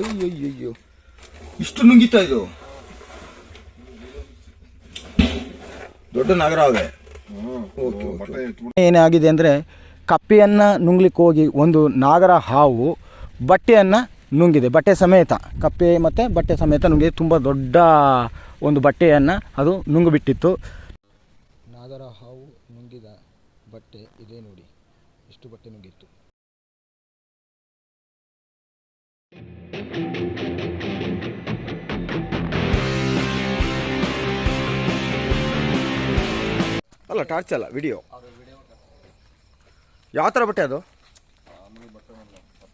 ಅಯ್ಯಯ್ಯಯ್ಯೋ. ಇಷ್ಟು ನುಂಗಿತಾ ಇದು? ದೊಡ್ಡ ನಗರ ಅವೆ ಓಕೆ ಓಕೆ ಏನಾಗಿದೆ ಅಂದರೆ ಕಪ್ಪೆಯನ್ನು ನುಂಗ್ಲಿಕ್ಕೆ ಹೋಗಿ ಒಂದು ನಾಗರ ಹಾವು ಬಟ್ಟೆಯನ್ನು ನುಂಗಿದೆ ಬಟ್ಟೆ ಸಮೇತ. ಕಪ್ಪೆ ಮತ್ತು ಬಟ್ಟೆ ಸಮೇತ ನುಂಗಿದೆ. ತುಂಬ ದೊಡ್ಡ ಒಂದು ಬಟ್ಟೆಯನ್ನು ಅದು ನುಂಗಿಬಿಟ್ಟಿತ್ತು. ನಾಗರ ಹಾವು ನುಂಗಿದ ಬಟ್ಟೆ ಇದೆ ನೋಡಿ. ಎಷ್ಟು ಬಟ್ಟೆ ನುಂಗಿತ್ತು ಅಲ್ಲ ಟಾರ್ಚ್ ಅಲ್ಲ ವಿಡಿಯೋ. ಯಾವ ಥರ ಬಟ್ಟೆ ಅದು?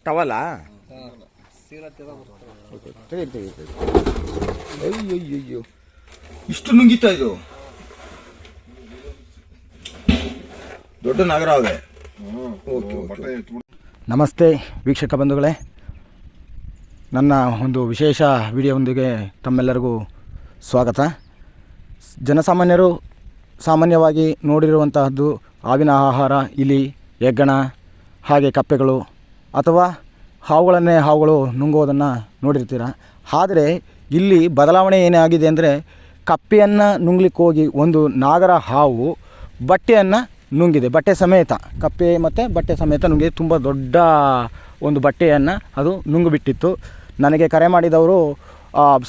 ಟವಲಾ? ಅಯ್ಯೋ ಇಷ್ಟು ನುಂಗಿತಾ ಇದು? ದೊಡ್ಡ ನಗರ ನಮಸ್ತೆ ವೀಕ್ಷಕ ಬಂಧುಗಳೇ. ನನ್ನ ಒಂದು ವಿಶೇಷ ವಿಡಿಯೋದೊಂದಿಗೆ ತಮ್ಮೆಲ್ಲರಿಗೂ ಸ್ವಾಗತ. ಜನಸಾಮಾನ್ಯರು ಸಾಮಾನ್ಯವಾಗಿ ನೋಡಿರುವಂತಹದ್ದು ಹಾವಿನ ಆಹಾರ, ಇಲಿ ಹೆಗ್ಗಣ ಹಾಗೆ ಕಪ್ಪೆಗಳು ಅಥವಾ ಹಾವುಗಳನ್ನೇ ಹಾವುಗಳು ನುಂಗೋದನ್ನು ನೋಡಿರ್ತೀರ? ಆದರೆ ಇಲ್ಲಿ ಬದಲಾವಣೆ ಏನಾಗಿದೆ ಅಂದರೆ ಕಪ್ಪೆಯನ್ನು ನುಂಗ್ಲಿಕ್ಕೆ ಹೋಗಿ ಒಂದು ನಾಗರ ಹಾವು ಬಟ್ಟೆಯನ್ನು ನುಂಗಿದೆ, ಬಟ್ಟೆ ಸಮೇತ. ಕಪ್ಪೆ ಮತ್ತು ಬಟ್ಟೆ ಸಮೇತ ನುಂಗಿದೆ, ತುಂಬ ದೊಡ್ಡ ಒಂದು ಬಟ್ಟೆಯನ್ನು ಅದು ನುಂಗಿಬಿಟ್ಟಿತ್ತು. ನನಗೆ ಕರೆ ಮಾಡಿದವರು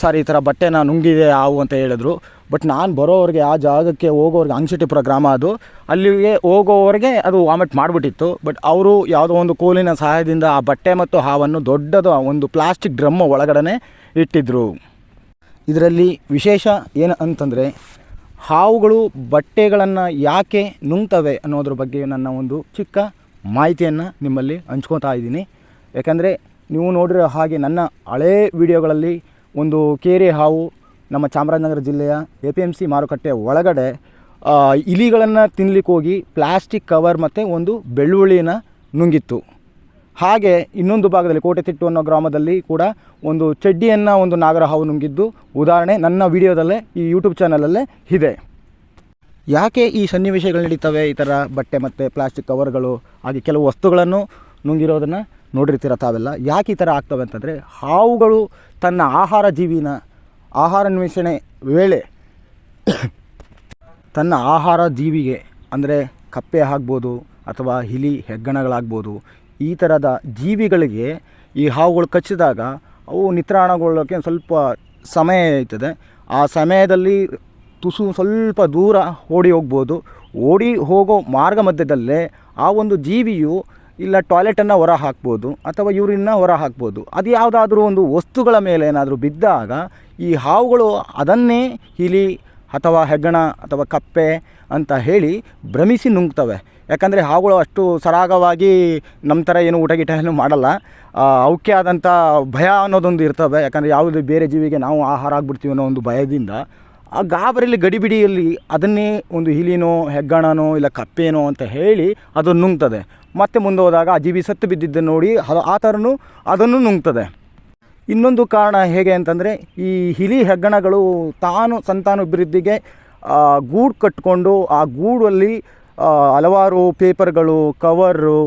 ಸಾರಿ, ಈ ಥರ ಬಟ್ಟೆನ ನುಂಗಿದೆ ಹಾವು ಅಂತ ಹೇಳಿದ್ರು. ಬಟ್ ನಾನು ಬರೋವ್ರಿಗೆ ಆ ಜಾಗಕ್ಕೆ ಹೋಗೋರಿಗೆ ಅಂಗಶೆಟ್ಟಿಪುರ ಗ್ರಾಮ ಅದು, ಅಲ್ಲಿಗೆ ಹೋಗೋವರೆಗೆ ಅದು ವಾಮಿಟ್ ಮಾಡಿಬಿಟ್ಟಿತ್ತು. ಬಟ್ ಅವರು ಯಾವುದೋ ಒಂದು ಕೋಲಿನ ಸಹಾಯದಿಂದ ಆ ಬಟ್ಟೆ ಮತ್ತು ಹಾವನ್ನು ದೊಡ್ಡದು ಒಂದು ಪ್ಲಾಸ್ಟಿಕ್ ಡ್ರಮ್ ಒಳಗಡೆ ಇಟ್ಟಿದ್ದರು ಇದರಲ್ಲಿ ವಿಶೇಷ ಏನು ಅಂತಂದರೆ, ಹಾವುಗಳು ಬಟ್ಟೆಗಳನ್ನು ಯಾಕೆ ನುಂಗ್ತವೆ ಅನ್ನೋದ್ರ ಬಗ್ಗೆ ನನ್ನ ಒಂದು ಚಿಕ್ಕ ಮಾಹಿತಿಯನ್ನು ನಿಮ್ಮಲ್ಲಿ ಹಂಚ್ಕೊತಾ ಇದ್ದೀನಿ. ಯಾಕಂದರೆ ನೀವು ನೋಡಿರೋ ಹಾಗೆ ನನ್ನ ಹಳೇ ವಿಡಿಯೋಗಳಲ್ಲಿ ಒಂದು ಕೇರೆ ಹಾವು ನಮ್ಮ ಚಾಮರಾಜನಗರ ಜಿಲ್ಲೆಯ ಎ ಪಿ ಎಂ ಸಿ ಮಾರುಕಟ್ಟೆ ಒಳಗಡೆ ಇಲಿಗಳನ್ನು ತಿನ್ನಲಿಕ್ಕೆ ಹೋಗಿ ಪ್ಲಾಸ್ಟಿಕ್ ಕವರ್ ಮತ್ತು ಒಂದು ಬೆಳ್ಳುಳ್ಳಿನ ನುಂಗಿತ್ತು. ಹಾಗೆ ಇನ್ನೊಂದು ಭಾಗದಲ್ಲಿ ಕೋಟೆತಿಟ್ಟು ಅನ್ನೋ ಗ್ರಾಮದಲ್ಲಿ ಕೂಡ ಒಂದು ಚಡ್ಡಿಯನ್ನು ಒಂದು ನಾಗರ ಹಾವು ನುಂಗಿದ್ದು ಉದಾಹರಣೆ ನನ್ನ ವಿಡಿಯೋದಲ್ಲೇ ಈ ಯೂಟ್ಯೂಬ್ ಚಾನಲಲ್ಲೇ ಇದೆ. ಯಾಕೆ ಈ ಸನ್ನಿವೇಶಗಳು ನಡೀತವೆ ಈ ಥರ ಬಟ್ಟೆ ಮತ್ತು ಪ್ಲಾಸ್ಟಿಕ್ ಕವರ್ಗಳು ಹಾಗೆ ಕೆಲವು ವಸ್ತುಗಳನ್ನು ನುಂಗಿರೋದನ್ನು? ನೋಡಿರ್ತೀರ ತಾವೆಲ್ಲ, ಯಾಕೆ ಈ ಥರ ಆಗ್ತವೆ ಅಂತಂದರೆ, ಹಾವುಗಳು ತನ್ನ ಆಹಾರ ಜೀವಿನ, ಆಹಾರ ಅನ್ವೇಷಣೆ ವೇಳೆ ತನ್ನ ಆಹಾರ ಜೀವಿಗೆ, ಅಂದರೆ ಕಪ್ಪೆ ಆಗ್ಬೋದು ಅಥವಾ ಹಿಲಿ ಹೆಗ್ಗಣಗಳಾಗ್ಬೋದು, ಈ ಥರದ ಜೀವಿಗಳಿಗೆ ಈ ಹಾವುಗಳು ಕಚ್ಚಿದಾಗ ಅವು ನಿತ್ರಾಣಗೊಳ್ಳೋಕ್ಕೆ ಸ್ವಲ್ಪ ಸಮಯ ಇರ್ತದೆ. ಆ ಸಮಯದಲ್ಲಿ ತುಸು ಸ್ವಲ್ಪ ದೂರ ಓಡಿ ಹೋಗ್ಬೋದು. ಓಡಿ ಹೋಗೋ ಮಾರ್ಗ ಮಧ್ಯದಲ್ಲೇ ಆ ಒಂದು ಜೀವಿಯು ಇಲ್ಲ ಟಾಯ್ಲೆಟನ್ನು ಹೊರ ಹಾಕ್ಬೋದು ಅಥವಾ ಯೂರಿನ್ನ ಹೊರ ಹಾಕ್ಬೋದು ಅದು ಯಾವುದಾದ್ರೂ ಒಂದು ವಸ್ತುಗಳ ಮೇಲೆ ಏನಾದರೂ ಬಿದ್ದಾಗ ಈ ಹಾವುಗಳು ಅದನ್ನೇ ಇಲಿ ಅಥವಾ ಹೆಗ್ಗಣ ಅಥವಾ ಕಪ್ಪೆ ಅಂತ ಹೇಳಿ ಭ್ರಮಿಸಿ ನುಂಗ್ತವೆ. ಯಾಕಂದರೆ ಹಾವುಗಳು ಅಷ್ಟು ಸರಾಗವಾಗಿ ನಮ್ಮ ಥರ ಏನು ಊಟ ಗೀಟ ಏನು ಮಾಡಲ್ಲ. ಅವಕ್ಕೆ ಆದಂಥ ಭಯ ಅನ್ನೋದೊಂದು ಇರ್ತವೆ. ಯಾಕಂದರೆ ಯಾವುದೇ ಬೇರೆ ಜೀವಿಗೆ ನಾವು ಆಹಾರ ಆಗ್ಬಿಡ್ತೀವಿ ಅನ್ನೋ ಒಂದು ಭಯದಿಂದ ಆ ಗಾಬರಿಯಲ್ಲಿ ಗಡಿಬಿಡಿಯಲ್ಲಿ ಅದನ್ನೇ ಒಂದು ಹಿಲಿನೋ, ಹೆಗ್ಗಣನೋ, ಇಲ್ಲ ಕಪ್ಪೇನೋ ಅಂತ ಹೇಳಿ ಅದು ನುಂಗ್ತದೆ. ಮತ್ತೆ ಮುಂದೆ ಹೋದಾಗ ಆ ಜೀವಿ ಸತ್ತು ಬಿದ್ದಿದ್ದನ್ನು ನೋಡಿ ಆ ಥರನೂ ಅದನ್ನು ನುಂಗ್ತದೆ. ಇನ್ನೊಂದು ಕಾರಣ ಹೇಗೆ ಅಂತಂದರೆ ಈ ಹಿಲಿ ಹೆಗ್ಗಣಗಳು ತಾನು ಸಂತಾನಭಿವೃದ್ಧಿಗೆ ಗೂಡು ಕಟ್ಕೊಂಡು ಆ ಗೂಡಲ್ಲಿ ಹಲವಾರು ಪೇಪರ್ಗಳು, ಕವರು,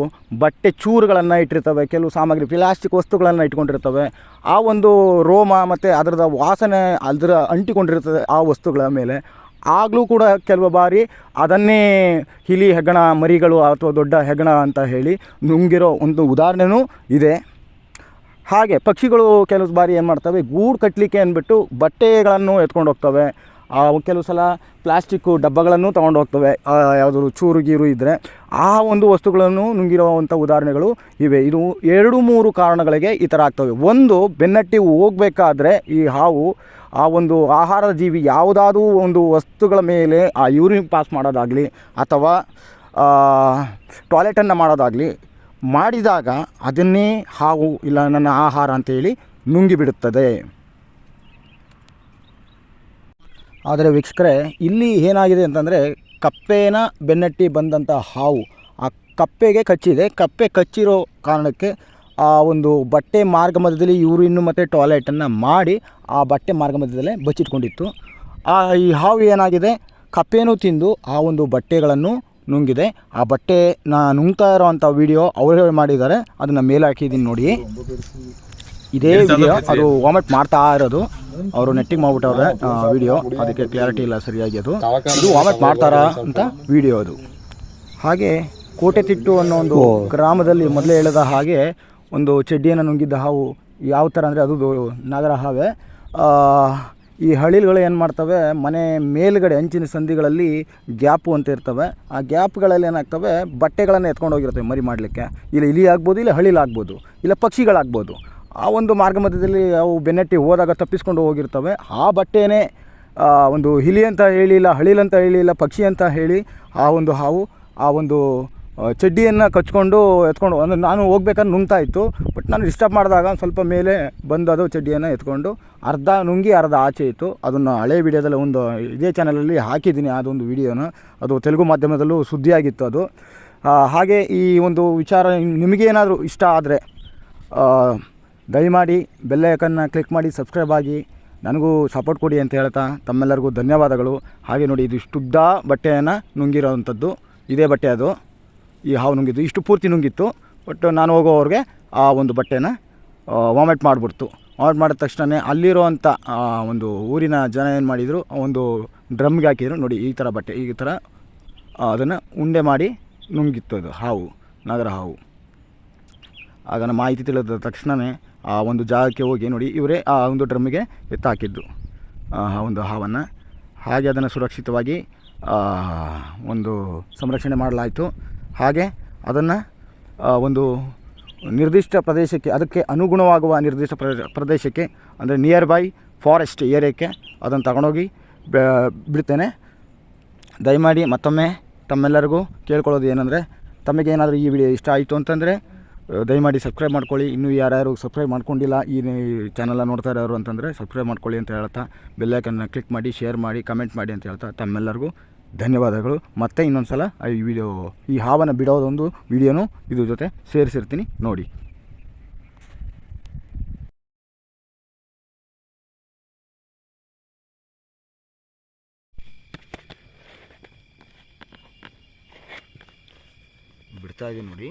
ಬಟ್ಟೆ ಚೂರುಗಳನ್ನು ಇಟ್ಟಿರ್ತವೆ, ಕೆಲವು ಸಾಮಗ್ರಿ, ಪ್ಲಾಸ್ಟಿಕ್ ವಸ್ತುಗಳನ್ನು ಇಟ್ಕೊಂಡಿರ್ತವೆ. ಆ ಒಂದು ರೋಮ ಮತ್ತು ಅದರದ ವಾಸನೆ ಅದರ ಅಂಟಿಕೊಂಡಿರ್ತದೆ ಆ ವಸ್ತುಗಳ ಮೇಲೆ. ಆಗಲೂ ಕೂಡ ಕೆಲವು ಬಾರಿ ಅದನ್ನೇ ಇಲಿ ಹೆಗ್ಗಣ ಮರಿಗಳು ಅಥವಾ ದೊಡ್ಡ ಹೆಗ್ಗಣ ಅಂತ ಹೇಳಿ ನುಂಗಿರೋ ಒಂದು ಉದಾಹರಣೆನೂ ಇದೆ. ಹಾಗೆ ಪಕ್ಷಿಗಳು ಕೆಲವು ಬಾರಿ ಏನು ಮಾಡ್ತವೆ? ಗೂಡು ಕಟ್ಟಲಿಕ್ಕೆ ಅಂದ್ಬಿಟ್ಟು ಬಟ್ಟೆಗಳನ್ನು ಎತ್ಕೊಂಡು ಹೋಗ್ತವೆ. ಕೆಲವು ಸಲ ಪ್ಲಾಸ್ಟಿಕ್ಕು ಡಬ್ಬಗಳನ್ನು ತೊಗೊಂಡು ಹೋಗ್ತವೆ. ಯಾವುದಾದ್ರು ಚೂರು ಗೀರು ಇದ್ದರೆ ಆ ಒಂದು ವಸ್ತುಗಳನ್ನು ನುಂಗಿರುವಂಥ ಉದಾಹರಣೆಗಳು ಇವೆ. ಇದು ಎರಡು ಮೂರು ಕಾರಣಗಳಿಗೆ ಈ ಥರ ಆಗ್ತವೆ. ಒಂದು, ಬೆನ್ನಟ್ಟಿ ಹೋಗಬೇಕಾದ್ರೆ ಈ ಹಾವು ಆ ಒಂದು ಆಹಾರದ ಜೀವಿ ಯಾವುದಾದ್ರೂ ಒಂದು ವಸ್ತುಗಳ ಮೇಲೆ ಆ ಯೂರಿನ್ ಪಾಸ್ ಮಾಡೋದಾಗಲಿ ಅಥವಾ ಟಾಯ್ಲೆಟನ್ನು ಮಾಡೋದಾಗಲಿ ಮಾಡಿದಾಗ ಅದನ್ನೇ ಹಾವು ಇಲ್ಲ ನನ್ನ ಆಹಾರ ಅಂತೇಳಿ ನುಂಗಿಬಿಡುತ್ತದೆ. ಆದರೆ ವೀಕ್ಷಕರೇ, ಇಲ್ಲಿ ಏನಾಗಿದೆ ಅಂತಂದರೆ ಕಪ್ಪೇನ ಬೆನ್ನಟ್ಟಿ ಬಂದಂಥ ಹಾವು. ಆ ಕಪ್ಪೆಗೆ ಕಚ್ಚಿದೆ. ಕಪ್ಪೆ ಕಚ್ಚಿರೋ ಕಾರಣಕ್ಕೆ ಆ ಒಂದು ಬಟ್ಟೆ ಮಾರ್ಗ ಮಧ್ಯದಲ್ಲಿ ಇವರು ಇನ್ನು ಮತ್ತು ಟಾಯ್ಲೆಟನ್ನು ಮಾಡಿ ಆ ಬಟ್ಟೆ ಮಾರ್ಗ ಮಧ್ಯದಲ್ಲೇ ಬಚ್ಚಿಟ್ಕೊಂಡಿತ್ತು. ಆ ಈ ಹಾವು ಏನಾಗಿದೆ? ಕಪ್ಪೆನೂ ತಿಂದು ಆ ಒಂದು ಬಟ್ಟೆಗಳನ್ನು ನುಂಗಿದೆ. ಆ ಬಟ್ಟೆ ನಾ ನುಂಗ್ತಾ ಇರೋವಂಥ ವಿಡಿಯೋ ಅವರೇ ಮಾಡಿದ್ದಾರೆ. ಅದನ್ನು ಮೇಲೆ ಹಾಕಿದ್ದೀನಿ ನೋಡಿ. ಇದೇ ವಿಡಿಯೋ ಅದು ವಾಮಿಟ್ ಮಾಡ್ತಾ ಇರೋದು. ಅವರು ನೆಟ್ಟಿಗೆ ಮಾಡ್ಬಿಟ್ಟವ್ರೆ ವಿಡಿಯೋ ಅದಕ್ಕೆ ಕ್ಲಾರಿಟಿ ಇಲ್ಲ ಸರಿಯಾಗಿ ಅದು. ಇದು ವಾಮಿಟ್ ಮಾಡ್ತಾರ ಅಂತ ವಿಡಿಯೋ ಅದು. ಹಾಗೆ ಕೋಟೆ ತಿಟ್ಟು ಅನ್ನೋ ಒಂದು ಗ್ರಾಮದಲ್ಲಿ ಮೊದಲೇ ಹೇಳಿದ ಹಾಗೆ ಒಂದು ಚಡ್ಡಿಯನ್ನು ನುಂಗಿದ್ದ ಹಾವು ಯಾವ ಥರ ಅಂದರೆ ಅದು ನಾಗರ ಹಾವೆ. ಈ ಹಳ್ಳಿಗಳು ಏನು ಮಾಡ್ತವೆ? ಮನೆ ಮೇಲುಗಡೆ ಅಂಚಿನ ಸಂಧಿಗಳಲ್ಲಿ ಗ್ಯಾಪು ಅಂತ ಇರ್ತವೆ. ಆ ಗ್ಯಾಪ್ಗಳಲ್ಲಿ ಏನಾಗ್ತವೆ? ಬಟ್ಟೆಗಳನ್ನು ಎತ್ಕೊಂಡು ಹೋಗಿರ್ತವೆ ಮರಿ ಮಾಡಲಿಕ್ಕೆ. ಇಲ್ಲ ಇಲಿ ಆಗ್ಬೋದು, ಇಲ್ಲ ಹಳ್ಳಿಲಾಗ್ಬೋದು ಇಲ್ಲ ಪಕ್ಷಿಗಳಾಗ್ಬೋದು. ಆ ಒಂದು ಮಾರ್ಗ ಮಧ್ಯದಲ್ಲಿ ಅವು ಬೆನ್ನಟ್ಟಿ ಹೋದಾಗ ತಪ್ಪಿಸ್ಕೊಂಡು ಹೋಗಿರ್ತವೆ. ಆ ಬಟ್ಟೆನೇ ಒಂದು ಹಿಲಿ ಅಂತ ಹೇಳಿಲ್ಲ ಅಂತ ಹೇಳಿ ಇಲ್ಲ ಪಕ್ಷಿ ಅಂತ ಹೇಳಿ ಆ ಒಂದು ಹಾವು, ಆ ಒಂದು ಚಡ್ಡಿಯನ್ನು ಕಚ್ಕೊಂಡು ಎತ್ಕೊಂಡು, ಅಂದರೆ ನಾನು ಹೋಗ್ಬೇಕಾದ್ರೆ ನುಂಗ್ತಾ ಇತ್ತು ಬಟ್ ನಾನು ಡಿಸ್ಟರ್ಬ್ ಮಾಡಿದಾಗ ಸ್ವಲ್ಪ ಮೇಲೆ ಬಂದು ಅದು ಚಡ್ಡಿಯನ್ನು ಎತ್ಕೊಂಡು ಅರ್ಧ ನುಂಗಿ ಅರ್ಧ ಆಚೆ ಇತ್ತು. ಅದನ್ನು ಹಳೆ ವಿಡಿಯೋದಲ್ಲಿ ಒಂದು, ಇದೇ ಚಾನಲಲ್ಲಿ ಹಾಕಿದ್ದೀನಿ, ಅದೊಂದು ವಿಡಿಯೋನ. ಅದು ತೆಲುಗು ಮಾಧ್ಯಮದಲ್ಲೂ ಸುದ್ದಿಯಾಗಿತ್ತು ಅದು. ಹಾಗೆ ಈ ಒಂದು ವಿಚಾರ ನಿಮಗೇನಾದರೂ ಇಷ್ಟ ಆದರೆ ದಯಮಾಡಿ ಬೆಲ್ಲೈಕನ್ನ ಕ್ಲಿಕ್ ಮಾಡಿ ಸಬ್ಸ್ಕ್ರೈಬ್ ಆಗಿ, ನನಗೂ ಸಪೋರ್ಟ್ ಕೊಡಿ ಅಂತ ಹೇಳ್ತಾ ತಮ್ಮೆಲ್ಲರಿಗೂ ಧನ್ಯವಾದಗಳು. ಹಾಗೆ ನೋಡಿ, ಇದು ಇಷ್ಟುದ್ದ ಬಟ್ಟೆಯನ್ನು ನುಂಗಿರೋವಂಥದ್ದು ಇದೇ ಬಟ್ಟೆ ಅದು. ಈ ಹಾವು ನುಂಗಿತ್ತು ಇಷ್ಟು ಪೂರ್ತಿ ನುಂಗಿತ್ತು. ಬಟ್ ನಾನು ಹೋಗೋವ್ರಿಗೆ ಆ ಒಂದು ಬಟ್ಟೆನ ವಾಮಿಟ್ ಮಾಡಿಬಿಡ್ತು. ವಾಮಿಟ್ ಮಾಡಿದ ತಕ್ಷಣ ಅಲ್ಲಿರೋವಂಥ ಒಂದು ಊರಿನ ಜನ ಏನು ಮಾಡಿದರು ಒಂದು ಡ್ರಮ್ಗೆ ಹಾಕಿದರು. ನೋಡಿ, ಈ ಥರ ಬಟ್ಟೆ, ಈ ಥರ ಅದನ್ನು ಉಂಡೆ ಮಾಡಿ ನುಂಗಿತ್ತು ಅದು ಹಾವು, ನಗರ ಹಾವು. ಆಗ ನಮ್ಮ ಮಾಹಿತಿ ತಿಳಿದ ತಕ್ಷಣವೇ ಆ ಒಂದು ಜಾಗಕ್ಕೆ ಹೋಗಿ ನೋಡಿ, ಇವರೇ ಆ ಒಂದು ಡ್ರಮ್ಗೆ ಎತ್ತಾಕಿದ್ದು, ಆ ಒಂದು ಹಾವನ್ನು. ಹಾಗೆ ಅದನ್ನು ಸುರಕ್ಷಿತವಾಗಿ ಒಂದು ಸಂರಕ್ಷಣೆ ಮಾಡಲಾಯಿತು. ಹಾಗೆ ಅದನ್ನು ಒಂದು ನಿರ್ದಿಷ್ಟ ಪ್ರದೇಶಕ್ಕೆ, ಅದಕ್ಕೆ ಅನುಗುಣವಾಗುವ ನಿರ್ದಿಷ್ಟ ಪ್ರ- ಪ್ರದೇಶಕ್ಕೆ, ಅಂದರೆ ನಿಯರ್ ಬೈ ಫಾರೆಸ್ಟ್ ಏರಿಯಾಕ್ಕೆ ಅದನ್ನು ತಗೊಂಡೋಗಿ ಬಿಡ್ತೇನೆ. ದಯಮಾಡಿ ಮತ್ತೊಮ್ಮೆ ತಮ್ಮೆಲ್ಲರಿಗೂ ಕೇಳ್ಕೊಳ್ಳೋದು ಏನಂದರೆ ತಮಗೇನಾದರೂ ಈ ವಿಡಿಯೋ ಇಷ್ಟ ಆಯಿತು ಅಂತಂದರೆ ದಯಮಾಡಿ ಸಬ್ಸ್ಕ್ರೈಬ್ ಮಾಡ್ಕೊಳ್ಳಿ. ಇನ್ನೂ ಯಾರ್ಯಾರು ಸಬ್ಸ್ಕ್ರೈಬ್ ಮಾಡ್ಕೊಂಡಿಲ್ಲ, ಈ ಚಾನಲ್ನ ನೋಡ್ತಾ ಇರೋರು ಅಂತಂದರೆ ಸಬ್ಸ್ಕ್ರೈಬ್ ಮಾಡ್ಕೊಳ್ಳಿ ಅಂತ ಹೇಳ್ತಾ ಬೆಲ್ಲೈಕನ್ನ ಕ್ಲಿಕ್ ಮಾಡಿ ಶೇರ್ ಮಾಡಿ ಕಮೆಂಟ್ ಮಾಡಿ ಅಂತ ಹೇಳ್ತಾ ತಮ್ಮೆಲ್ಲರಿಗೂ ಧನ್ಯವಾದಗಳು. ಮತ್ತೆ ಇನ್ನೊಂದು ಸಲ ಈ ವಿಡಿಯೋ, ಈ ಹಾವನ್ನು ಬಿಡೋದೊಂದು ವಿಡಿಯೋನು ಇದ್ರ ಜೊತೆ ಸೇರಿಸಿರ್ತೀನಿ ನೋಡಿ. ಬಿಡ್ತಾ ಇದೆ ನೋಡಿ.